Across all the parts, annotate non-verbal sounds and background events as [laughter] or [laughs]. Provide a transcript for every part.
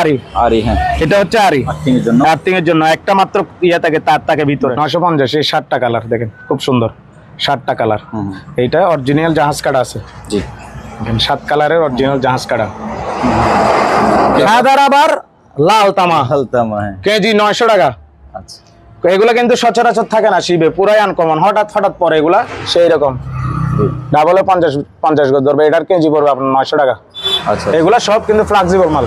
আরি। আরে হ্যাঁ। এটা হচ্ছে আরি। আর্থিং এর জন্য। আর্থিং এর জন্য। একটা মাত্র ইয়ে থাকে তার থাকে ভিতরে। নশো পঞ্চাশ এই ষাটটা কালার দেখেন খুব সুন্দর। ষাটটা কালার হুম, হুম। এইটা অরিজিনাল জাহাজ কাটা আছে। জি। সাত কালারের অরিজিনাল জাহাজ কাটা সাদার আবার লাল তামা। হালতামা হ্যাঁ। কেজি নয়শো টাকা। আচ্ছা। এগুলো কিন্তু সচরাচর থাকে না শিবে পুরাই আনকমন হঠাৎ হঠাৎ পরে এগুলা সেই রকম ডাবলে পঞ্চাশ পঞ্চাশ গজ ধরবে এটার কেজি পড়বে আপনার নয়শো টাকা। এগুলা সব কিন্তু ফ্লেক্সিবল মাল।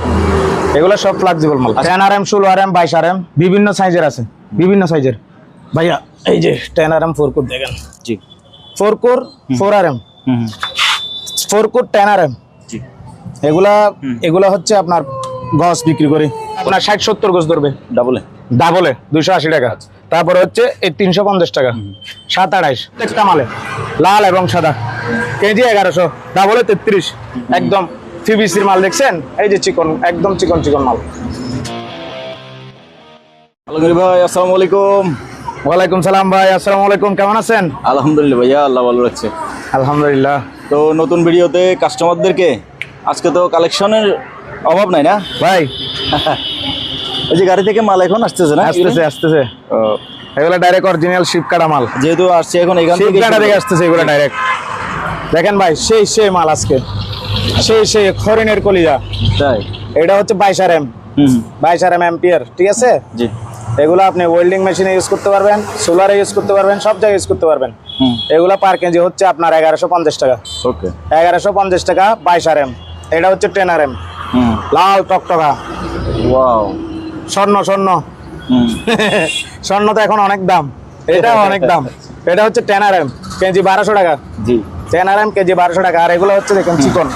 এগুলা সব ফ্লেক্সিবল মাল। টেন আর এম ষোলো আর এম বাইশ আর এম বিভিন্ন সাইজের আছে। বিভিন্ন সাইজের ভাইয়া এই যে ten R M four core দেখেন। জি। Four core four R M four core ten R M জি। এগুলা এগুলা হচ্ছে আপনার গজ বিক্রি করি। আপনার ষাট সত্তর গজ ধরবে। ডাবলে ডাবলে দুইশো আশি টাকা। তারপরে হচ্ছে এই তিনশো পঞ্চাশ টাকা। সাত আড়াইশ। একটা মালে। লাল এবং সাদা। কেজি এগারোশো। ডাবলে তেত্রিশ। একদম সিবিসির মাল দেখছেন? এই যে চিকন একদম চিকন চিকন মাল। আলমগীর ভাই আসসালামু আলাইকুম। ওয়ালাইকুম সালাম ভাই আসসালামু আলাইকুম কেমন আছেন? আলহামদুলিল্লাহ ভাইয়া আল্লাহ ভালো রাখছে। আলহামদুলিল্লাহ। তো নতুন ভিডিওতে কাস্টমারদেরকে আজকে তো কালেকশনের অভাব নাই না? ভাই। [laughs] এই যে গাড়ি থেকে মাল এখন আসতেছে না? আসতেছে আসতেছে। এগুলো ডাইরেক্ট অরিজিনাল শিপ কাটা মাল। যেহেতু আসছে এখন এখান থেকে থেকে আসতেছে এগুলো ডাইরেক্ট দেখেন ভাই সেই সেই মাল আজকে। সেই সেই হরিণের কলিজা। তাই? এটা হচ্ছে বাইশ আর এম। বাইশ আর এম এম্পিয়ার ঠিক আছে? জি। এগুলো আপনি ওয়েল্ডিং মেশিনে ইউজ করতে পারবেন সোলারে ইউজ করতে পারবেন সব জায়গায় ইউজ করতে পারবেন। এগুলো পার কেজি হচ্ছে আপনার এগারোশো পঞ্চাশ টাকা। ওকে। এগারোশো পঞ্চাশ টাকা বাইশ আর এম। এটা হচ্ছে টেন আর এম। লাল টকটকা। ওয়াও। স্বর্ণ স্বর্ণ। [laughs] স্বর্ণ তো এখন অনেক দাম। এটা অনেক দাম। এটা হচ্ছে টেন আর এম কেজি বারোশো টাকা। জি। টেন আর এম কেজি বারোশো টাকা আর এগুলো হচ্ছে দেখুন চিকন।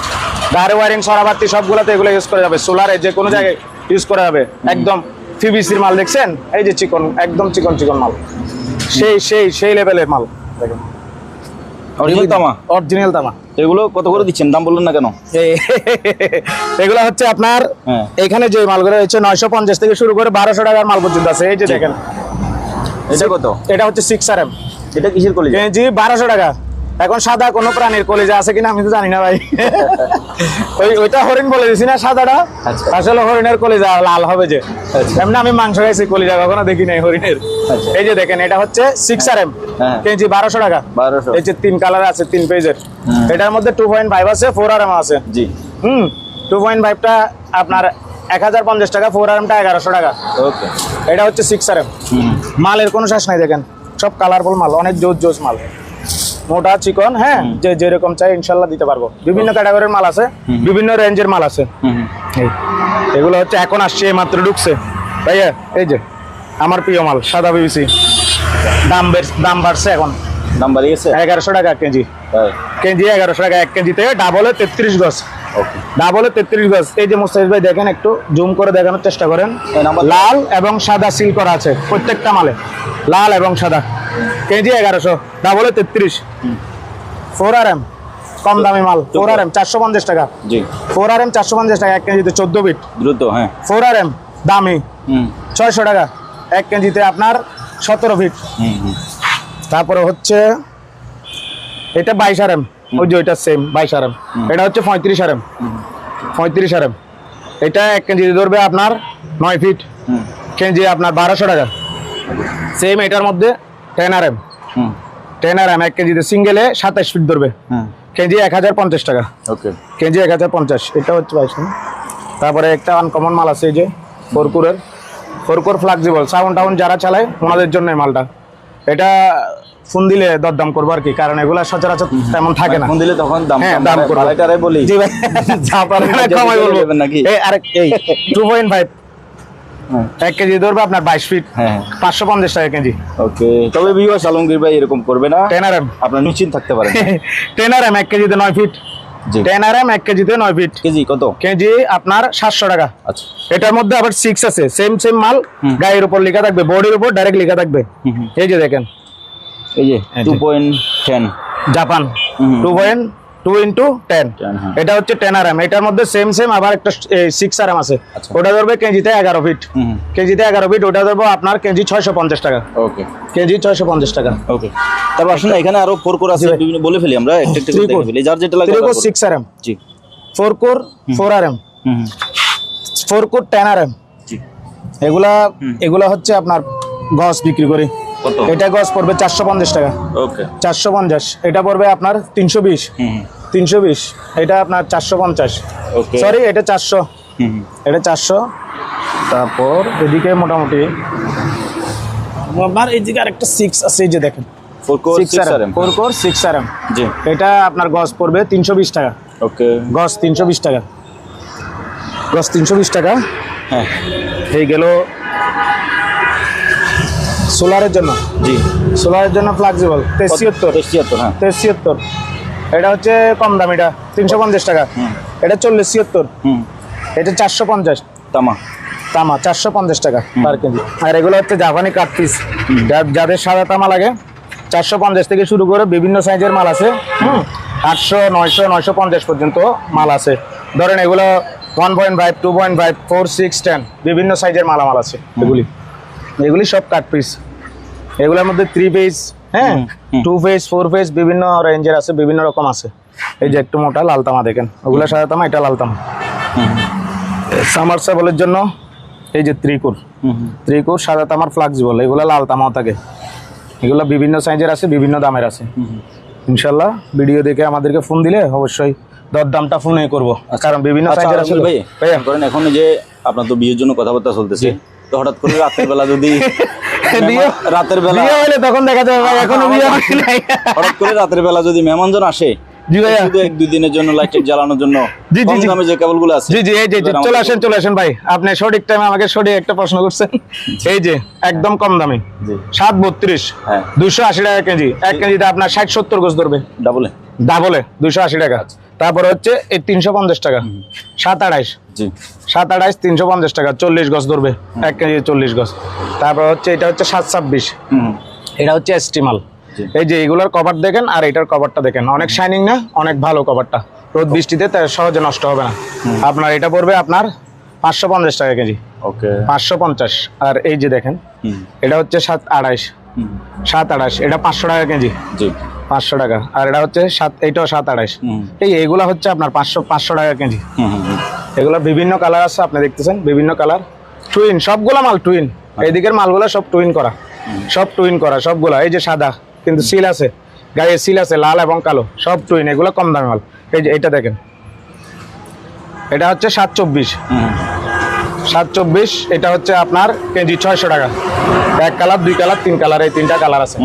গাড়ি ওয়ারিং সরাবাতি সবগুলোতে এগুলো ইউজ করা যাবে। সোলারে যে কোনো জায়গায় ইউজ করা যাবে। একদম ফিবিসির মাল দেখছেন? এই যে চিকন একদম চিকন চিকন মাল। সেই সেই সেই লেভেলের মাল। দেখেন। অরিজিনাল তামা? অরিজিনাল তামা। এগুলো কত করে দিচ্ছেন? দাম বললেন না কেন? [laughs] এগুলো হচ্ছে আপনার হ্যাঁ। এখানে যে মালগুলো নয়শো পঞ্চাশ থেকে শুরু করে বারোশো টাকার মাল পর্যন্ত আছে। এই যে দেখেন। এটা কত? এটা হচ্ছে সিক্স আর এম এটা কিসের কলেজ? বারোশো টাকা। এখন সাদা কোনো প্রাণীর কলেজা আছে কিনা আমি তো জানি না ভাই। ওই ওইটা হরিণ বলে দিছি না সাদাটা? আচ্ছা। আসলে হরিণের কলেজা লাল হবে যে। আচ্ছা। এমনি আমি মাংস খাইছি কলিজা কখনো দেখি নাই হরিণের। আচ্ছা। এই যে দেখেন এটা হচ্ছে সিক্স আর এম। কেজি বারোশো টাকা। এই যে তিন কালার আছে তিন পেজের এটার মধ্যে টু পয়েন্ট ফাইভ আছে ফোর আর এম আছে। জি। হুম টু পয়েন্ট ফাইভটা আপনার এক হাজার পঞ্চাশ টাকা ফোর আর এমটা এগারোশো টাকা। ওকে। এটা হচ্ছে সিক্স আর এম মালের কোনো শেষ নাই দেখেন। সব কালারফুল মাল অনেক জোস জোস মাল। মোটা চিকন হ্যাঁ যে যেরকম চাই ইনশাল্লাহ দিতে পারব। বিভিন্ন ক্যাটাগরির মাল আছে বিভিন্ন রেঞ্জের মাল আছে। এগুলো হচ্ছে এখন আসছে এই মাত্র ঢুকছে। তাই এই যে আমার প্রিয় মাল সাদা বিবিসি দাম দাম বাড়ছে এখন। দাম বাড়িয়েছে? এগারোশো টাকা কেজি। কেজি এগারোশো টাকা এক কেজিতে ডাবলে তেত্রিশ গজ। ডাবলে তেত্রিশ গজ। এই যে মুস্তাফিজ ভাই দেখেন একটু জুম করে দেখানোর চেষ্টা করেন। লাল এবং সাদা সিল করা আছে প্রত্যেকটা মালে। লাল এবং সাদা। কেজি এগারোশো ডাবলে তেত্রিশ। ফোর আর এম কম দামি মাল। ফোর আর এম চারশো পঞ্চাশ টাকা। জি। ফোর আর এম চারশো পঞ্চাশ টাকা এক কেজিতে চোদ্দ বিট দ্রুত হ্যাঁ। ফোর আর এম দামি। হুম। ছয়শো টাকা এক কেজিতে আপনার সতেরো ফিট হুম হুম। তারপরে হচ্ছে এটা বাইশ আর এম ওই যে ওইটা সেম বাইশ আর এম এটা হচ্ছে পঁয়ত্রিশ আর এম পঁয়ত্রিশ আর এম এটা এক কেজি ধরবে আপনার নয় ফিট কেজি আপনার বারোশো টাকা। সেম এটার মধ্যে ten R M ten R M এক কেজিতে সিঙ্গেলে সাতাশ ফিট ধরবে। কেজি এক হাজার পঞ্চাশ টাকা। ওকে। কেজি এক হাজার পঞ্চাশ। এটা হচ্ছে বাইশ তারপরে একটা আনকমন মাল আছে এই যে ফোরকুরের। ফোরকুর ফ্লাক্সিবল সাউন্ড টাউন যারা চালায় ওনাদের জন্য মালটা। এটা ফোন দিলে দরদাম করব আর কি কারণ এগুলা সচরাচর তেমন থাকে না। ফোন দিলে তখন দাম হ্যাঁ দাম করব। বাড়াইটারে বলি। জি ভাই যা পারেন [laughs] কমাই বলব। নাকি? এই আরেক এই টু পয়েন্ট ফাইভ। এক কেজি ধরবে আপনার বাইশ ফিট পাঁচশো পঞ্চাশ টাকা কেজি। ওকে তবে বিবাস আলমগীর ভাই এরকম করবে না। টেন এম আপনার নিশ্চিন্ত থাকতে পারেন। টেন আর এম এক কেজিতে নয় ফিট এম এক কেজিতে নয় ফিট কেজি কত? কেজি আপনার সাতশো টাকা। আচ্ছা। এটার মধ্যে আবার সিক্স আছে। সেম সেম মাল। গায়ের উপর লেখা থাকবে বডির উপর ডাইরেক্ট লেখা থাকবে। এই যে দেখেন। এই যে two point ten Japan. Two point two into ten 10। এটা হচ্ছে টেন আর এম এটার মধ্যে সেম সেম আবার একটা সিক্স আর এম আছে। আচ্ছা। ওটা ধরবে কেজিতে এগারো ফিট। কেজিতে এগারো ফিট ওটা ধরবো আপনার কেজি ছয়শো পঞ্চাশ টাকা। ওকে কেজি ছয়শো পঞ্চাশ টাকা। ওকে তারপর আসুন এখানে আরও ফোর কোর আছে। বিভিন্ন বলে ফেলি আমরা একটা একটা করে। ফেলি। যার যেটা লাগে কোর করুন। সিক্স আর এম জি। Four core four R M. Four core ten R M এগুলা এগুলা হচ্ছে আপনার গস বিক্রি করি। কত? এটা গস পড়বে চারশো পঞ্চাশ টাকা। ওকে। চারশো পঞ্চাশ। এটা পড়বে আপনার তিনশো বিশ। তিনশো বিশ। এটা আপনার চারশো পঞ্চাশ। সরি এটা চারশো। হুম এটা চারশো। তারপর এদিকে মোটামুটি আপনার এইদিকে আরেকটা সিক্স আছে এই যে দেখেন। এটা আপনার গজ পড়বে তিনশো বিশ টাকা। ওকে। গজ তিনশো বিশ টাকা। গজ তিনশো বিশ টাকা। হ্যাঁ। এই গেল সোলারের জন্য? জি। সোলারের জন্য ফ্লেক্সিবল তেছিয়াত্তর ছিয়াত্তর। হ্যাঁ। তেছিয়াত্তর এটা হচ্ছে কম দাম এটা তিনশো পঞ্চাশ টাকা। এটা চল্লিশ ছিয়াত্তর। হুম। এটা চারশো পঞ্চাশ। তামা। তামা চারশো পঞ্চাশ টাকা পার কেজি। আর এগুলো হচ্ছে জাপানি কাঠ পিস যাদের সাদা তামা লাগে চারশো পঞ্চাশ থেকে শুরু করে বিভিন্ন সাইজের মাল আছে। আটশো নয়শো নয়শো পঞ্চাশ পর্যন্ত মাল আছে। ধরেন এগুলো one point five two point five four six ten বিভিন্ন সাইজের মালামাল আছে এগুলি। এগুলি সব কাঠ পিস এগুলোর মধ্যে থ্রি পেজ হ্যাঁ। টু পেজ ফোর পেজ বিভিন্ন রেঞ্জের আছে বিভিন্ন রকম আছে। এই যে একটু মোটা লাল তামা দেখেন ওগুলো সাদা তামা এটা লাল তামা। সামারসেবলের জন্য এই যে ত্রিকুর ত্রিকুর সাদা তামার ফ্লাক্সিবল এগুলো লাল তামাও থাকে। এগুলো বিভিন্ন সাইজের আছে বিভিন্ন দামের আছে। ইনশাল্লাহ ভিডিও দেখে আমাদেরকে ফোন দিলে অবশ্যই দরদামটা ফোনে করব। কারণ বিভিন্ন আচ্ছা সাইজের আছে। আলমগীর ভাই করেন এখন যে আপনার তো বিয়ের জন্য কথাবার্তা চলতেছে তো হঠাৎ করে রাতের বেলা যদি [laughs] রাতের বেলা। বিয়ে হলে তখন দেখা যাবে ভাই এখনও বিয়ে হয় নাই। হঠাৎ করে রাতের বেলা যদি মেহমানজন আসে জি ভাইয়া। শুধু এক দুই দিনের জন্য লাইট জ্বালানোর জন্য। জি, জি, দামে যে কেবলগুলো আছে জি জি এই যে চলে আসেন চলে আসেন ভাই। আপনি সঠিক টাইমে আমাকে সঠিক একটা প্রশ্ন করছেন। এই যে একদম কম দামি। সাত বত্রিশ হ্যাঁ। দুশো আশি টাকা কেজি। এক কেজিতে আপনার ষাট সত্তর গোছ ধরবে। ডাবলে ডাবলে দুশো আশি টাকা। তারপরে হচ্ছে এই তিনশো পঞ্চাশ টাকা। সাত আড়াইশ। সাত আড়াইশ তিনশো পঞ্চাশ টাকা। চল্লিশ গজ ধরবে। এক কেজি চল্লিশ গজ। তারপর হচ্ছে এটা হচ্ছে সাত ছাব্বিশ। হুম। এটা হচ্ছে এস্টিমাল। এই যে এগুলোর কভার দেখেন আর এটার কভারটা দেখেন। অনেক শাইনিং না অনেক ভালো কভারটা। রোদ বৃষ্টিতে সহজে নষ্ট হবে না। আপনার এটা পড়বে আপনার পাঁচশো পঞ্চাশ টাকা কেজি। ওকে। পাঁচশো পঞ্চাশ। আর এই যে দেখেন এটা হচ্ছে সাত আড়াইশ। সাত আড়াইশ। এটা পাঁচশো টাকা কেজি। জি। পাঁচশো টাকা। আর এটা হচ্ছে সাত এইটাও সাত আড়াইশ। এই এগুলা হচ্ছে আপনার পাঁচশো পাঁচশো টাকা কেজি। এগুলো বিভিন্ন কালার আছে আপনি দেখতেছেন বিভিন্ন কালার। টুইন সবগুলা মাল টুইন এইদিকের মালগুলো সব টুইন করা। সব টুইন করা সবগুলা। এই যে সাদা কিন্তু সিল আছে। গায়ে সিল আছে লাল এবং কালো। সব টুইন এগুলো কম দামি মাল। এই যে এটা দেখেন। এটা হচ্ছে সাত চব্বিশ। সাত চব্বিশ এটা হচ্ছে আপনার কেজি ছয়শো টাকা। এক কালার দুই কালার তিন কালার এই তিনটা কালার আছে।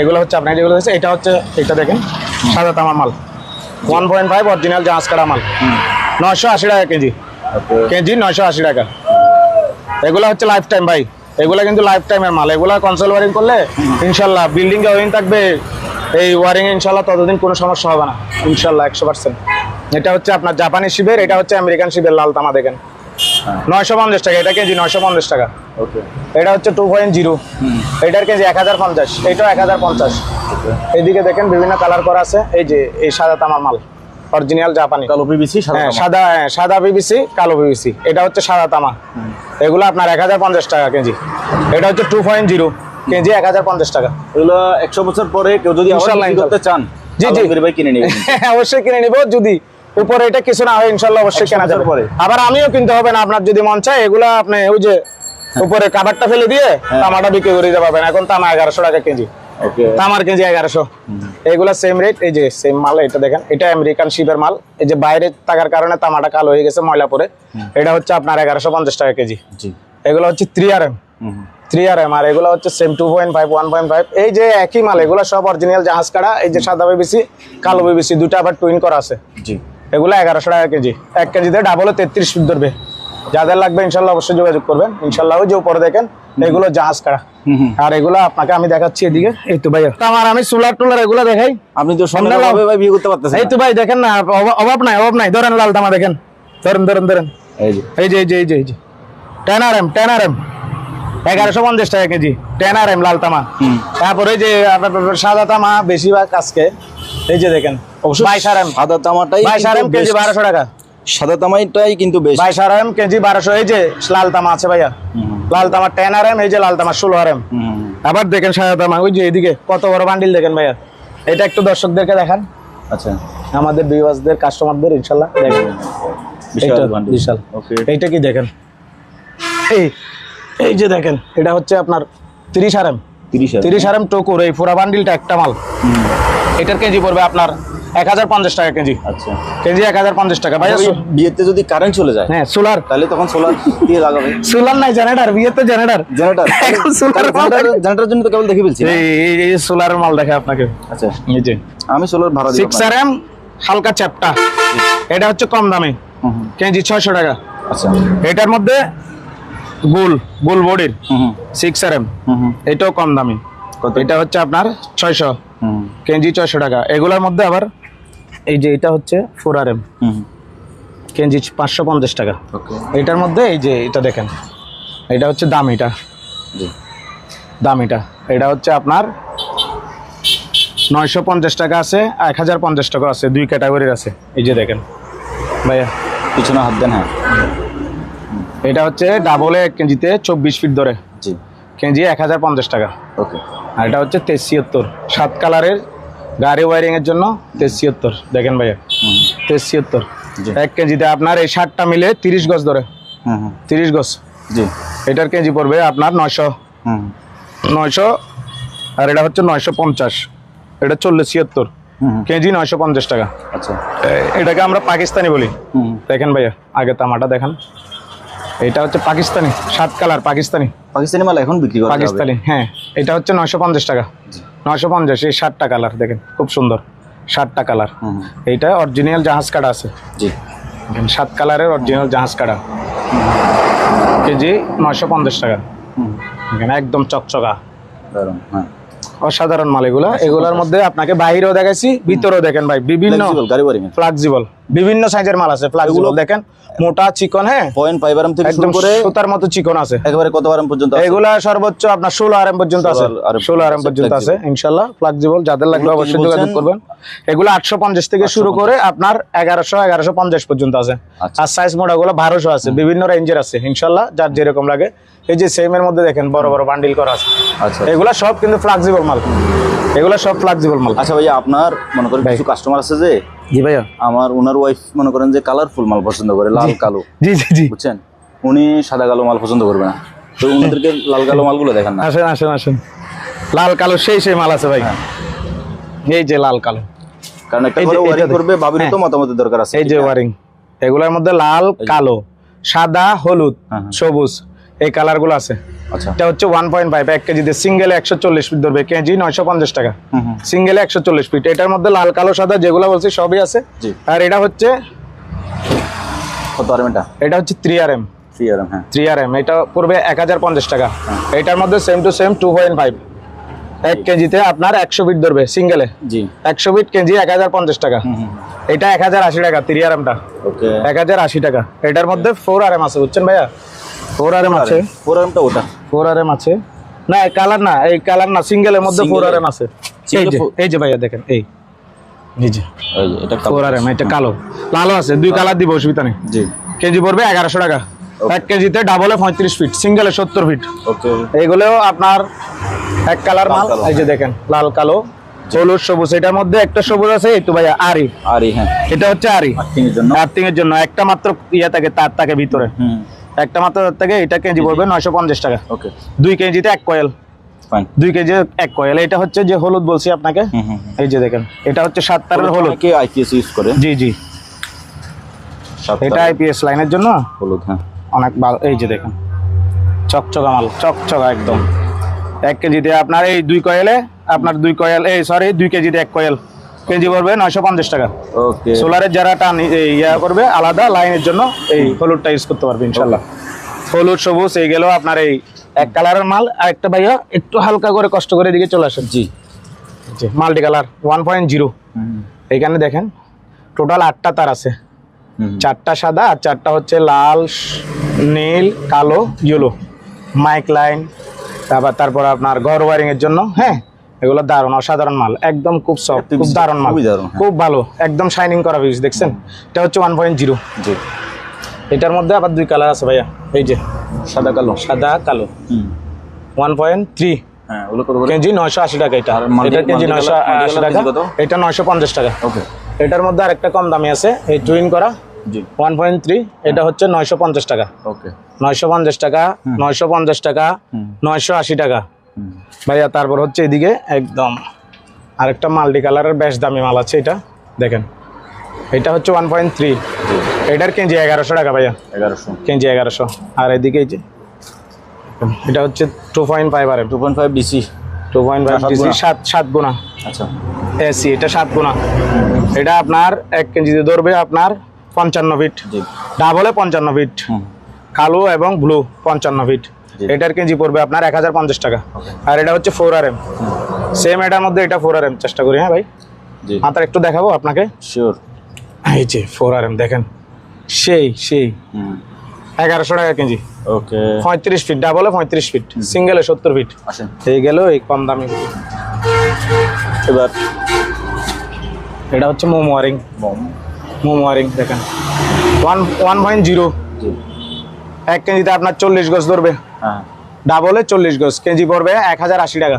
এগুলো হচ্ছে আপনার যেগুলো হচ্ছে এটা হচ্ছে এটা দেখেন সাদা তামার মাল। ওয়ান পয়েন্ট ফাইভ অরিজিনাল জাহাজ কাটা মাল। নয়শো আশি টাকা কেজি। কেজি নশো আশি টাকা। এগুলো হচ্ছে লাইফ টাইম ভাই। এগুলা কিন্তু লাইফ টাইমের মাল। এগুলো কনসোল ওয়ারিং করলে ইনশাল্লাহ বিল্ডিং এ ওয়ারিং থাকবে। এই ওয়ারিং ইনশাল্লাহ ততদিন কোনো সমস্যা হবে না। ইনশাল্লাহ একশো পার্সেন্ট এটা হচ্ছে আপনার জাপানি শিবের এটা হচ্ছে আমেরিকান শিবের লাল তামা দেখেন। নয়শো পঞ্চাশ টাকা এটা কেজি নয়শো পঞ্চাশ টাকা। এটা হচ্ছে টু পয়েন্ট জিরো এটার কেজি এক হাজার পঞ্চাশ এটাও এক হাজার পঞ্চাশ। এইদিকে দেখেন বিভিন্ন কালার করা আছে এই যে এই সাদা তামার মাল অরিজিনাল জাপানি কালো পিবিসি সাদা হ্যাঁ সাদা হ্যাঁ, কালো এটা হচ্ছে সাদা তামা। এগুলো আপনার এক হাজার পঞ্চাশ টাকা কেজি। এটা হচ্ছে টু পয়েন্ট জিরো কেজি এক হাজার পঞ্চাশ টাকা। এগুলো একশো বছর পরে কেউ যদি করতে চান জি, জি। কিনে নেবেন। [laughs] অবশ্যই কিনে নিব যদি উপরে এটা কিছু না হয় ইনশাল্লাহ অবশ্যই কেনা যাবে। আবার আমিও কিনতে হবে না আপনার যদি মন চায় এগুলো আপনি ওই যে উপরে কাবারটা ফেলে দিয়ে তামাটা বিক্রি করে দিতে পারবেন। এখন তামা এগারোশো টাকা কেজি। ওকে। তামার কেজি এগারোশো। এগুলা সেম রেট এই যে সেম মাল এটা দেখেন এটা আমেরিকান শিপের মাল। এই যে বাইরে থাকার কারণে তামাটা কালো হয়ে গেছে ময়লা পরে এটা হচ্ছে আপনার এগারোশো পঞ্চাশ টাকা কেজি। জি। এগুলো হচ্ছে three R M three R M আর এগুলো হচ্ছে same two point five one point five এই যে একই মাল এগুলো সব অরিজিনাল জাহাজ কাটা এই যে সাদা বিবিসি কালো বিবিসি দুটো আবার টুইন করা আছে। জি। এগুলো এগারোশো টাকা কেজি। এক কেজিতে ডাবলে তেত্রিশ ফিট ধরবে। যাদের লাগবে ইনশাল্লাহ অবশ্যই যোগাযোগ করবেন। ইনশাল্লাহ যে উপরে দেখেন এগুলো জাহাজ হুম আর এগুলো আপনাকে আমি দেখাচ্ছি এদিকে। এই তো ভাইয়া। আমার আমি সোলার টুলার এগুলো দেখাই। আপনি তো ভাই বিয়ে করতে পারতেছেন এই তো ভাই দেখেন না অভাব- নাই অভাব নাই। ধরেন লাল তামা দেখেন। ধরেন ধরেন ধরেন। এই যে। এই যে এই যে এই যে এই যে। Ten R M ten R M এগারোশো পঞ্চাশ টাকা কেজি। টেন আর এম লাল তামা। তারপরে যে আপনার সাদা তামা বেশিরভাগ আজকে। এই যে দেখেন। সাদা তামাটাই কেজি বারোশো টাকা। সাদা তামাইটাই কিন্তু বেশ। বাইশ আর এম কেজি বারোশো এই যে লাল তামা আছে ভাইয়া। লাল তামা টেন আর এম এই যে লাল তামা ষোলো আর এম আবার দেখেন সাদা তামা ওই যে এদিকে কত বড় বান্ডিল দেখেন ভাইয়া। এটা একটু দর্শকদেরকে দেখান। আচ্ছা। আমাদের ভিউয়ার্সদের কাস্টমারদের ইনশাল্লাহ দেখেন। বিশাল এইটা কি দেখেন? এই এই যে দেখেন এটা হচ্ছে আপনার তিরিশ আর এম তিরিশ আর এম টোকুর এই পুরা বান্ডিলটা একটা মাল। এটার কেজি পড়বে আপনার এক হাজার পঞ্চাশ টাকা কেজি। আচ্ছা। কেজি এক হাজার পঞ্চাশ টাকা। ভাই, বিয়েতে যদি কারেন্ট চলে যায় হ্যাঁ সোলার তাহলে তখন সোলার দিয়ে লাগাবে। সোলার নাই জেনারেটার বিয়েতে জেনারেটার জেনারেটর এখন মাল জেনারেটর জন্য তো কেবল দেখে ফেলছি এই মাল দেখে আপনাকে। আচ্ছা। এই যে। আমি সোলার ভাড়া আর এম হালকা চ্যাপটা। এটা হচ্ছে কম দামে। কেজি ছয়শো টাকা। আচ্ছা। এটার মধ্যে গোল গোল বডির। হুম হুম। সিক্স আর এম এটাও কম দামি। কত? এটা হচ্ছে আপনার ছয়শো। হুম। কেজি ছয়শো টাকা। এগুলোর মধ্যে আবার এই যে এটা হচ্ছে ফোর আর এম হুম। কেজি পাঁচশো পঞ্চাশ টাকা। ওকে। এটার মধ্যে এই যে এটা দেখেন এটা হচ্ছে দাম এটা। দাম এটা। এটা হচ্ছে আপনার নয়শো পঞ্চাশ টাকা আছে এক হাজার পঞ্চাশ টাকা আছে দুই ক্যাটাগরির আছে। এই যে দেখেন ভাইয়া। পিছনে হাত দেন হ্যাঁ। এটা হচ্ছে ডাবলে এক কেজিতে চব্বিশ ফিট ধরে। জি। কেজি এক হাজার পঞ্চাশ টাকা। ওকে। আর এটা হচ্ছে তেছিয়াত্তর সাত কালারের গাড়ি ওয়ারিং এর জন্য তেছিয়াত্তর দেখেন ভাইয়া। হুম। তেছিয়াত্তর এক কেজিতে আপনার এই ষাটটা মিলে তিরিশ গজ ধরে। তিরিশ গজ। জি। এটার কেজি পড়বে আপনার নয়শো। হুম। নয়শো আর এটা হচ্ছে নয়শো পঞ্চাশ। এটা চল্লিশ ছিয়াত্তর। কেজি নয়শো পঞ্চাশ টাকা। আচ্ছা। এটাকে আমরা পাকিস্তানি বলি। হুম। দেখেন ভাইয়া আগে তামাটা দেখেন। এটা হচ্ছে পাকিস্তানি সাত কালার পাকিস্তানি। পাকিস্তানি মাল এখন বিক্রি পাকিস্তানি হ্যাঁ। এটা হচ্ছে নয়শো পঞ্চাশ টাকা। নয়শো পঞ্চাশ এই ষাটটা কালার দেখেন খুব সুন্দর ষাটটা কালার। এইটা অরিজিনাল জাহাজ কাটা আছে। জি। সাত কালারের অরিজিনাল জাহাজ কাটা। কেজি নয়শো পঞ্চাশ টাকা। একদম চকচকা। হ্যাঁ। অসাধারণ মাল এগুলা। এগুলার মধ্যে আপনাকে বাইরেও দেখাইছি ভিতরেও দেখেন ভাই বিভিন্ন ফ্লাক্সিবল বিভিন্ন সাইজের মাল আছে ফ্লাক্সিবল দেখেন মোটা চিকন হ্যাঁ? পয়েন্ট ফাইভ আরাম থেকে শুরু করে সুতার মতো চিকন আছে। একেবারে কত আরাম পর্যন্ত আছে? এগুলা সর্বোচ্চ আপনার ষোলো আরএম পর্যন্ত আছে। 16 RM ষোলো আরএম পর্যন্ত আছে। ইনশাল্লাহ ফ্লাক্সিবল যাদের লাগবে অবশ্যই যোগাযোগ করবেন। এগুলো আটশো পঞ্চাশ থেকে শুরু করে আপনার এগারোশো এগারোশো পঞ্চাশ পর্যন্ত আছে। আচ্ছা। আর সাইজ মোটা গুলো বারোশো আছে বিভিন্ন রেঞ্জের আছে ইনশাল্লাহ যার যেরকম লাগে। এই যে সেম এর মধ্যে দেখেন বড় বড় বান্ডিল করা আছে। আচ্ছা এগুলা সব কিন্তু ফ্লাক্সিবল মাল। এগুলা সব ফ্লাক্সিবল মাল। আচ্ছা ভাইয়া আপনার মনে করেন কিছু কাস্টমার আছে যে? জি ভাইয়া। আমার ওনার ওয়াইফ মনে করেন যে কালারফুল মাল পছন্দ করে লাল কালো। জি জি জি। বুঝছেন? উনি সাদা কালো মাল পছন্দ করবে না। তো উনাদেরকে লাল কালো মালগুলো দেখেন না। আসেন আসেন আসেন। লাল কালো সেই সেই মাল আছে ভাই। এই যে লাল কালো। কারণ একটা এটা ওয়ারিং করবে ভাবির তো মতামতের দরকার আছে। এই যে ওয়ারিং এগুলোর মধ্যে লাল কালো সাদা হলুদ হ্যাঁ, হ্যাঁ। সবুজ। এই কালারগুলো আছে। আচ্ছা। এটা হচ্ছে ওয়ান পয়েন্ট ফাইভ এক কেজিতে সিঙ্গেলে একশো চল্লিশ ফিট ধরবে। কেজি নয়শো পঞ্চাশ টাকা। সিঙ্গেলে একশো চল্লিশ ফিট এটার মধ্যে লাল কালো সাদা যেগুলো বলছি সবই আছে। আর এটা হচ্ছে কত এটা? এটা হচ্ছে থ্রি আর এম থ্রি হ্যাঁ। আর এম এটা পড়বে এক হাজার পঞ্চাশ টাকা। এটার মধ্যে same two same two point five এক কেজিতে আপনার একশো ফিট ধরবে সিঙ্গেলে জি। একশো ফিট কেজি এক হাজার পঞ্চাশ টাকা। এটা এক হাজার আশি টাকা থ্রি আর এমটা এক হাজার আশি টাকা। এটার মধ্যে ফোর আর এম আছে বুঝছেন ভাইয়া? ফোর আর এম আছে। ফোর আরামটা ওটা। ফোর আর এম আছে। না কালার না এই কালার না সিঙ্গেলের মধ্যে ফোর আর এম আছে। এই যে এই যে ভাইয়া দেখেন এই। এই যে। এই যে, এটা ফোর আর এম এটা কালো। লালও আছে দুই কালার দিব অসুবিধা নেই। জি। কেজি পড়বে এগারোশো টাকা। এক কেজিতে ডাবলে পঁয়ত্রিশ ফিট সিঙ্গেলে সত্তর ফিট আপনার এক কালার মাল। এই যে দেখেন লাল কালো। হলুদ সবুজ এটার মধ্যে একটা সবুজ আছে এই তো ভাইয়া আরি আর হ্যাঁ। এটা হচ্ছে আরি জন্য। আর্থিং এর জন্য একটা মাত্র ইয়ে থাকে তার থাকে ভিতরে। একটা মাত্র থেকে এটা কেজি পড়বে নয়শো পঞ্চাশ টাকা। ওকে। দুই কেজিতে এক কয়েল। দুই কেজি এক কয়েল। এটা হচ্ছে যে হলুদ বলছি আপনাকে। এই যে দেখেন এটা হচ্ছে সাত তারের হলুদ। অনেকে আইপিএস ইউজ করে। জি জি। এটা আইপিএস লাইনের জন্য হলুদ হ্যাঁ। অনেক ভালো। এই যে দেখেন চকচকা মাল চকচকা একদম। এক কেজিতে আপনার এই দুই কয়েলে আপনার দুই কয়েল এই সরি দুই কেজিতে এক কয়েল। কেজি পড়বে নয়শো পঞ্চাশ টাকা। ওকে। সোলারের যারা টান ইয়া করবে আলাদা লাইনের জন্য এই হলুদটা ইউজ করতে পারবে ইনশাল্লাহ হলুদ সবুজ এই গেলেও আপনার এই এক কালারের মাল আর একটা ভাইয়া একটু হালকা করে কষ্ট করে এদিকে চলে আসেন। জি। Multi colour one point zero এইখানে দেখেন টোটাল আটটা তার আছে। চারটা সাদা আর চারটা হচ্ছে লাল নীল কালো ইয়েলো মাইক লাইন তারপর তারপর আপনার ঘর ওয়ারিং এর জন্য হ্যাঁ? এগুলো দারুণ অসাধারণ মাল একদম খুব সফট খুব দারুণ মাল। হ্যাঁ। খুব ভালো একদম শাইনিং করা পিস দেখছেন? এটা হচ্ছে ওয়ান পয়েন্ট জিরো জি। এটার মধ্যে আবার দুই কালার আছে ভাইয়া এই যে। সাদা কালো। সাদা কালো। ওয়ান পয়েন্ট থ্রি হ্যাঁ কেজি নয়শো আশি টাকা এটা। এটা কেজি নয়শো আশি টাকা। এটা নয়শো পঞ্চাশ টাকা। ওকে। এটার মধ্যে আরেকটা কম দামি আছে এই টুইন করা। ওয়ান পয়েন্ট থ্রি এটা হচ্ছে নয়শো পঞ্চাশ টাকা। ওকে। নয়শো পঞ্চাশ টাকা নয়শো পঞ্চাশ টাকা নয়শো আশি টাকা। ভাইয়া তারপর হচ্ছে এদিকে একদম। আরেকটা মাল্টি কালারের বেশ দামি মাল আছে এটা। দেখেন এটা হচ্ছে ওয়ান পয়েন্ট থ্রি এটার কেজি এগারোশো টাকা ভাইয়া। এগারোশো। কেজি এগারোশো। আর এদিকে এই যে এটা হচ্ছে টু পয়েন্ট ফাইভ আর। Two point five DC two point five গুণা? সাত সাত গুণা। আচ্ছা। এসি এটা সাত গুণা। এটা আপনার এক কেজিতে ধরবে আপনার পঞ্চান্ন ফিট ডাবলে পঞ্চান্ন ফিট কালো এবং ব্লু পঞ্চান্ন ফিট। এটার কেজি পড়বে আপনার এক হাজার পঞ্চাশ টাকা। আর এটা হচ্ছে ফোর আর এম সেম এটার মধ্যে এটা ফোর আর এম চেষ্টা করি হ্যাঁ ভাই? জি। মাত্র একটু দেখাবো আপনাকে। শিওর এই যে ফোর আর এম দেখেন। সেই সেই। এগারোশো টাকা কেজি। ওকে। পঁয়ত্রিশ ফিট ডাবলে পঁয়ত্রিশ ফিট সিঙ্গেলে সত্তর ফিট এই গেল এই কম দামি। এবার? এটা হচ্ছে মোম ওয়ারিং মোম। ওয়ারিং দেখেন। ওয়ান ওয়ান পয়েন্ট জিরো এক কেজিতে আপনার চল্লিশ গজ ধরবে। ডাবলে চল্লিশ গজ। কেজি পড়বে এক হাজার আশি টাকা।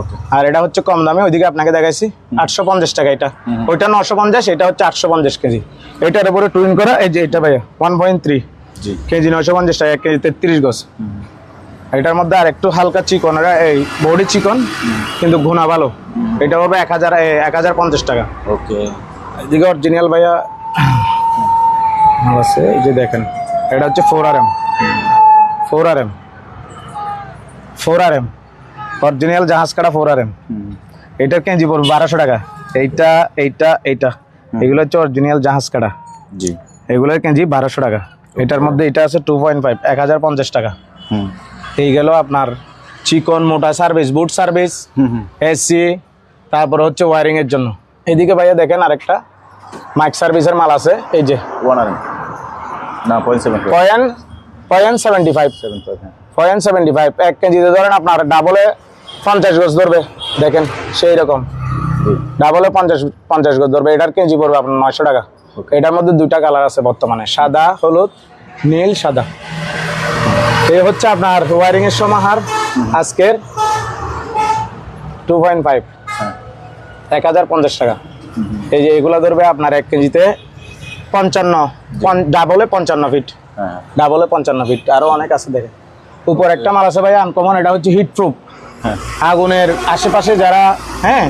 ওকে আর এটা হচ্ছে কম দামে ওইদিকে আপনাকে দেখাইছি। আটশো পঞ্চাশ টাকা এটা। ওইটা নশো পঞ্চাশ এটা হচ্ছে আটশো পঞ্চাশ কেজি। এটার উপরে টুইন করা এই যে এটা ভাইয়া ওয়ান পয়েন্ট থ্রি জি। কেজি নশো পঞ্চাশ টাকা এক কেজি তেত্রিশ গজ। এটার মধ্যে আর একটু হালকা চিকন এটা এই বডি চিকন কিন্তু ঘুনা ভালো। এটা হবে এক হাজার এক হাজার পঞ্চাশ টাকা। ওকে এদিকে অরিজিনাল ভাইয়া আছে এই যে দেখেন এটা হচ্ছে four R M four R M four R M. Original জাহাজ কাটা ফোর আর এম। হুম। এটার কেজি পড়বে বারোশো টাকা। এইটা এইটা এইটা। এগুলো হচ্ছে অরিজিনাল জাহাজ কাটা। জি। এগুলোর কেজি বারোশো টাকা। এটার মধ্যে এটা আছে টু পয়েন্ট ফাইভ এক হাজার পঞ্চাশ টাকা। এই গেল আপনার চিকন মোটা সার্ভিস বুট সার্ভিস এসি তারপর হচ্ছে ওয়ারিং এর জন্য। এদিকে ভাইয়া দেখেন আরেকটা মাইক সার্ভিসের মাল আছে। এই যে ওয়ান আর না point seven point point seventy five seven হ্যাঁ পয়েন্ট সেভেন্টি ফাইভ এক কেজিতে ধরেন আপনার ডাবলে পঞ্চাশ গজ ধরবে। দেখেন সেই রকম। ডাবলে পঞ্চাশ পঞ্চাশ গজ ধরবে। এটার কেজি পড়বে আপনার নয়শো টাকা। এটার মধ্যে দুইটা কালার আছে বর্তমানে সাদা হলুদ নীল সাদা। এই হচ্ছে আপনার ওয়ারিং এর সমাহার। আজকের টু পয়েন্ট ফাইভ হ্যাঁ। এক হাজার পঞ্চাশ টাকা। এই যে এগুলো ধরবে আপনার এক কেজিতে পঞ্চান্ন ডাবলে পঞ্চান্ন ফিট হ্যাঁ। ডাবলে পঞ্চান্ন ফিট আরও অনেক আছে দেখে উপর একটা মাল আছে ভাই আনকমন এটা হচ্ছে হিট প্রুফ হ্যাঁ। আগুনের আশেপাশে যারা হ্যাঁ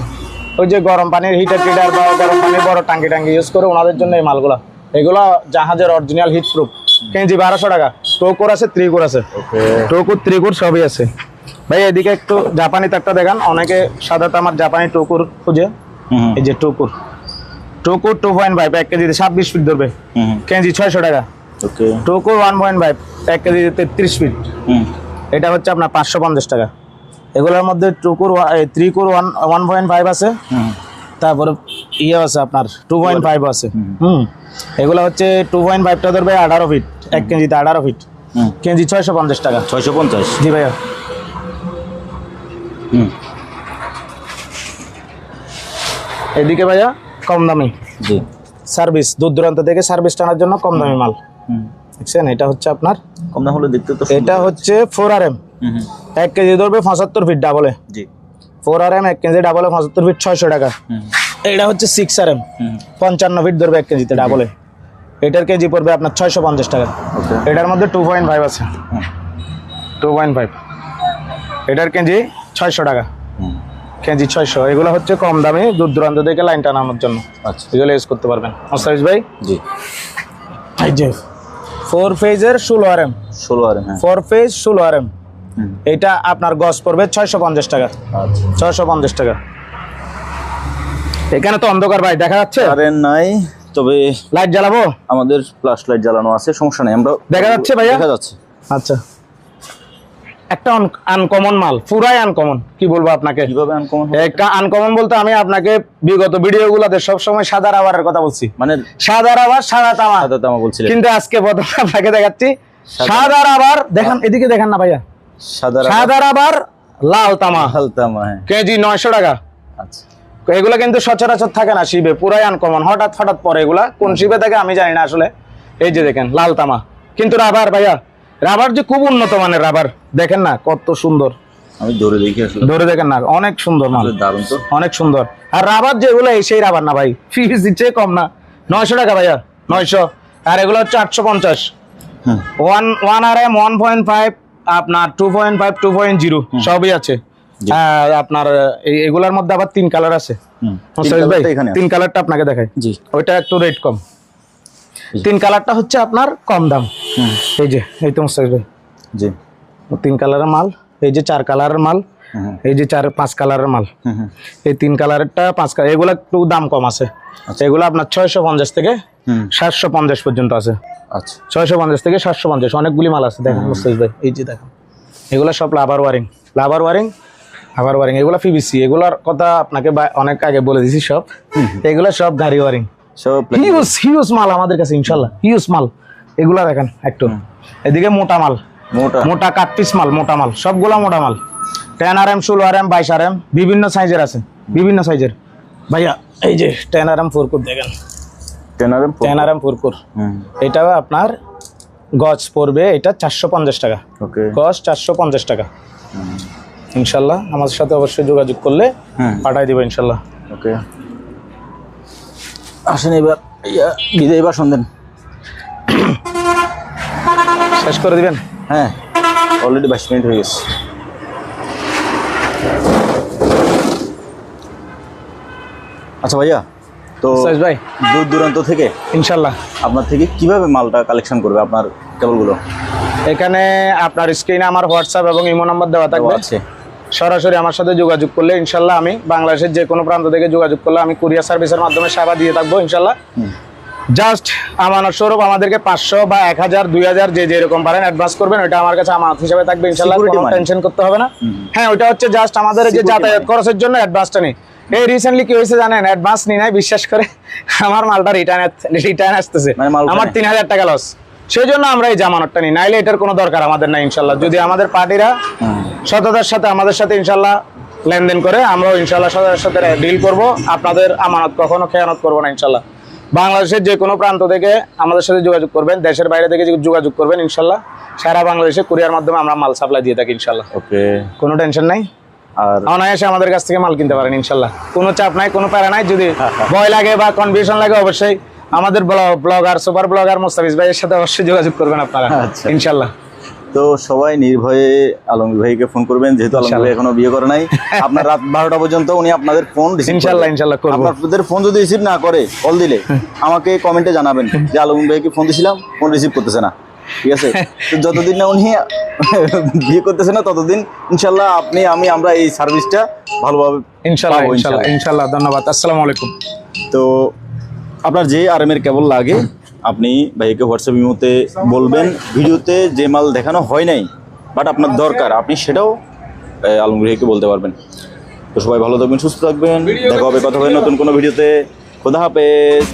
ওই যে গরম পানির হিটার টিটার বা গরম পানির বড় টাঙ্কি টাঙ্কি ইউজ করে ওনাদের জন্য এই মালগুলো। এগুলো জাহাজের অরিজিনাল হিট প্রুফ কেজি বারোশো টাকা। টোকোর আছে ত্রিকুর আছে। টোকুর ত্রিকুর সবই আছে। ভাই এদিকে একটু জাপানি তারটা দেখান। অনেকে সাধারণত আমার জাপানি টোকুর খুঁজে। এই যে টোকুর। টোকুর টু পয়েন্ট ফাইভ এক কেজিতে ছাব্বিশ ফিট ধরবে। কেজি ছয়শো টাকা। ওকে টোকুর ওয়ান পয়েন্ট ফাইভ এক কেজিতে তেত্রিশ ফিট হুম। এটা হচ্ছে আপনার পাঁচশো পঞ্চাশ টাকা। এগুলোর মধ্যে টুকুর ত্রিকুর ওয়ান ওয়ান পয়েন্ট ফাইভ আছে। তারপরে ইয়ে আছে আপনার টু পয়েন্ট ফাইভ আছে। হুম। এগুলো হচ্ছে টু পয়েন্ট ফাইভটা ধরবে আঠারো ফিট এক কেজিতে আঠারো ফিট হুম। কেজি ছয়শো পঞ্চাশ টাকা। ছয়শো পঞ্চাশ? জি ভাইয়া। হুম। এদিকে ভাইয়া কম দামি। জি। সার্ভিস দূর দূরান্ত থেকে সার্ভিস টানার জন্য কম দামি মাল। দেখছেন? এটা হচ্ছে আপনার কম দাম হলে দেখতে তো এটা হচ্ছে ফোর আর এম এক কেজি ধরবে পঁচাত্তর ফিট ডাবলে জি। ফোর আর এম এক কেজি ডাবলে পঁচাত্তর ফিট ছয়শো টাকা। এটা হচ্ছে সিক্স আর এম পঞ্চান্ন ফিট ধরবে এক কেজিতে ডাবলে এটার কেজি পড়বে আপনার ছয়শো পঞ্চাশ টাকা। এটার মধ্যে টু পয়েন্ট ফাইভ আছে। টু পয়েন্ট ফাইভ এটার কেজি ছয়শো টাকা। কেজি ছয়শো। এগুলো হচ্ছে কম দামে দূর দূরান্ত থেকে লাইন টানানোর জন্য। আচ্ছা। এগুলো ইউজ করতে পারবেন। মোস্তাফিজ ভাই? জি। যে ফোর ফেজের ষোলো আর এম। ষোলো আর এম ফোর ফেজ ষোলো আর এম। এটা আপনার গজ পড়বে ছয়শো পঞ্চাশ টাকা। আচ্ছা। ছয়শো পঞ্চাশ টাকা। এখানে তো অন্ধকার ভাই দেখা যাচ্ছে? কারেন্ট নাই তবে লাইট জ্বালাবো? আমাদের ফ্ল্যাশ লাইট জ্বালানো আছে সমস্যা নেই আমরা দেখা যাচ্ছে ভাই দেখা যাচ্ছে। আচ্ছা। একটা আনকমন মাল পুরাই আনকমন কি বলব আপনাকে? কীভাবে আনকমন একটা আনকমন বলতে আমি আপনাকে বিগত ভিডিওগুলোতে সবসময় সাদা রাবারের কথা বলছি। মানে সাদা রাবার সাদা তামা। সাদা তামা বলছিলেন। কিন্তু আজকে প্রথমে আপনাকে দেখাচ্ছি সাদা- রাবার দেখেন এদিকে দেখেন না ভাইয়া। সাদা সাদা রাবার লাল তামা। হাল তামা হ্যাঁ। কেজি নয়শো টাকা। আচ্ছা। এগুলা কিন্তু সচরাচর থাকে না শিবে পুরাই আনকমন হঠাৎ হঠাৎ পরে এগুলা কোন শিবে থাকে আমি জানি না আসলে। এই যে দেখেন লাল তামা। কিন্তু রাবার ভাইয়া রাবার যে খুব উন্নত মানের রাবার দেখেন না কত সুন্দর। আমি ধরে দেখি ধরে দেখেন না অনেক সুন্দর মাল। দারুণ তো। অনেক সুন্দর। আর রাবার যেগুলো সেই রাবার না ভাই ফিস দিচ্ছে কম না। নয়শো টাকা ভাইয়া নয়শো। আর এগুলো হচ্ছে আটশো পঞ্চাশ। One one R M one point five আপনার two point five two point zero সবই আছে। আপনার এগুলার মধ্যে আবার তিন কালার আছে। তিন কালারটা আপনাকে দেখাই। জি। ওইটা একটু রেট কম। তিন কালারটা হচ্ছে আপনার কম দাম। হুম। এই যে এই তো মোস্তাফিজ ভাই। জি। তিন কালারের মাল এই যে চার কালারের মাল এই যে চার পাঁচ কালারের মাল। এই তিন কালারেরটা পাঁচ কালার এগুলো একটু দাম কম আছে। আচ্ছা। এগুলো আপনার ছয়শো পঞ্চাশ থেকে সাতশো পঞ্চাশ পর্যন্ত আছে। আচ্ছা। ছয়শো পঞ্চাশ থেকে সাতশো পঞ্চাশ অনেকগুলি মাল আছে দেখেন মুস্তাফিজ ভাই। এই যে দেখেন। এগুলো সব লাভার ওয়ারিং লাভার ওয়ারিং আবার ওয়ারিং এগুলো পিভিসি এগুলোর কথা আপনাকে অনেক আগে বলে দিছি সব। এগুলো সব গাড়ি ওয়ারিং হিউজ হিউজ মাল আমাদের কাছে ইনশাল্লাহ হিউজ মাল। এগুলো দেখেন একটু এদিকে মোটা মাল। মোটা। মোটা কাট পিস মাল মোটা মাল। সবগুলা মোটা মাল। টেন আর এম ষোলো আর এম বাইশ আর এম বিভিন্ন সাইজের আছে। বিভিন্ন সাইজের ভাইয়া এই যে টেন আর এম ফোরকুর দেখেন। টেন আর এম ফোরকুর। হুম। এটা আপনার গজ পড়বে এটা চারশো পঞ্চাশ টাকা। ওকে। গজ চারশো পঞ্চাশ টাকা। ইনশাল্লাহ আমাদের সাথে অবশ্যই যোগাযোগ করলে পাঠাই দিব ইনশাল্লাহ ওকে। আসেন এবার ইয়া বিদায় বাসন দেন। শেষ করে দিবেন? হ্যাঁ। অলরেডি বাইশ মিনিট হয়ে গেছে। আচ্ছা ভাইয়া তো ভাই। দূর দূরান্ত থেকে ইনশাল্লাহ। আপনার থেকে কীভাবে মালটা কালেকশন করবে আপনার কেবলগুলো? এখানে আপনার স্ক্রিনে আমার হোয়াটসঅ্যাপ এবং ইমো নাম্বার দেওয়া থাকবে। আছে। সরাসরি আমার সাথে যোগাযোগ করলে ইনশাল্লাহ আমি বাংলাদেশের যে কোনো প্রান্ত থেকে যোগাযোগ করলে আমি কুরিয়ার সার্ভিসের মাধ্যমে সেবা দিয়ে থাকব ইনশাল্লাহ। জাস্ট আমানত স্বরূপ আমাদেরকে পাঁচশো বা এক হাজার দুই হাজার যে যেরকম পারেন অ্যাডভান্স করবেন ওটা আমার কাছে আমানত হিসাবে থাকবে ইনশাল্লাহ কোনো টেনশন করতে হবে না। হ্যাঁ ওটা হচ্ছে জাস্ট আমাদের যে যাতায়াত খরচের জন্য অ্যাডভান্সটা নেই। এই রিসেন্টলি কি হয়েছে জানেন? অ্যাডভান্স নি নাই বিশ্বাস করে আমার মালটা রিটার্ন রিটার্ন আসতেছে। মানে আমার তিন হাজার টাকা লস সেই জন্য আমরা এই জামানতটা নিই। নাইলে এটার কোনো দরকার আমাদের না ইনশাল্লাহ। যদি আমাদের পার্টিরা সততার সাথে আমাদের সাথে ইনশাল্লাহ লেনদেন করে আমরাও ইনশাল্লাহ সততার সাথে ডিল করব। আপনাদের আমানত কখনো খেয়ানত করব না ইনশাল্লাহ। বাংলাদেশের যে কোনো প্রান্ত থেকে আমাদের সাথে যোগাযোগ করবেন দেশের বাইরে থেকে যোগাযোগ করবেন ইনশাল্লাহ। সারা বাংলাদেশে কুরিয়ার মাধ্যমে আমরা মাল সাপ্লাই দিয়ে থাকি ইনশাল্লাহ। ওকে। কোনো টেনশন নাই। আর অনায়াসে আমাদের কাছ থেকে মাল কিনতে পারেন ইনশাল্লাহ। কোনো চাপ নাই কোনো প্যারা নাই। যদি ভয় লাগে বা কনফিউশন লাগে অবশ্যই আমাদের ব্লগার সুপার ব্লগার মোস্তাফিজ ভাইয়ের সাথে অবশ্যই যোগাযোগ করবেন আপনারা। আচ্ছা। ইনশাল্লাহ। তো সবাই নির্ভয়ে আলমগীর ভাইকে ফোন করবেন যেহেতু আলমগীর ভাই এখনও বিয়ে করে নাই। আপনার রাত বারোটা পর্যন্ত উনি আপনাদের ফোন ইনশাল্লাহ, ইনশাল্লাহ করব। আপনাদের ফোন যদি রিসিভ না করে কল দিলে আমাকে কমেন্টে জানাবেন যে আলমগীর ভাইকে ফোন দিয়েছিলাম ফোন রিসিভ করতেছে না। ঠিক আছে? তো যতদিন না উনি বিয়ে করতেছে না ততদিন ইনশাল্লাহ আপনি আমি আমরা এই সার্ভিসটা ভালোভাবে ইনশাল্লাহ ইনশাল্লাহ। ইনশাল্লাহ। ধন্যবাদ। আসসালামু আলাইকুম। তো আপনার যে আর এর কেবল লাগে আপনি ভাইকে হোয়াটসঅ্যাপ ইমোতে বলবেন ভিডিওতে যে মাল দেখানো হয় নাই বাট আপনার দরকার আপনি সেটাও আহ, আলমগীর ভাইকে বলতে পারবেন। তো সবাই ভালো থাকবেন সুস্থ থাকবেন দেখা হবে কথা হবে নতুন কোনো ভিডিওতে। খোদা হাফেজ।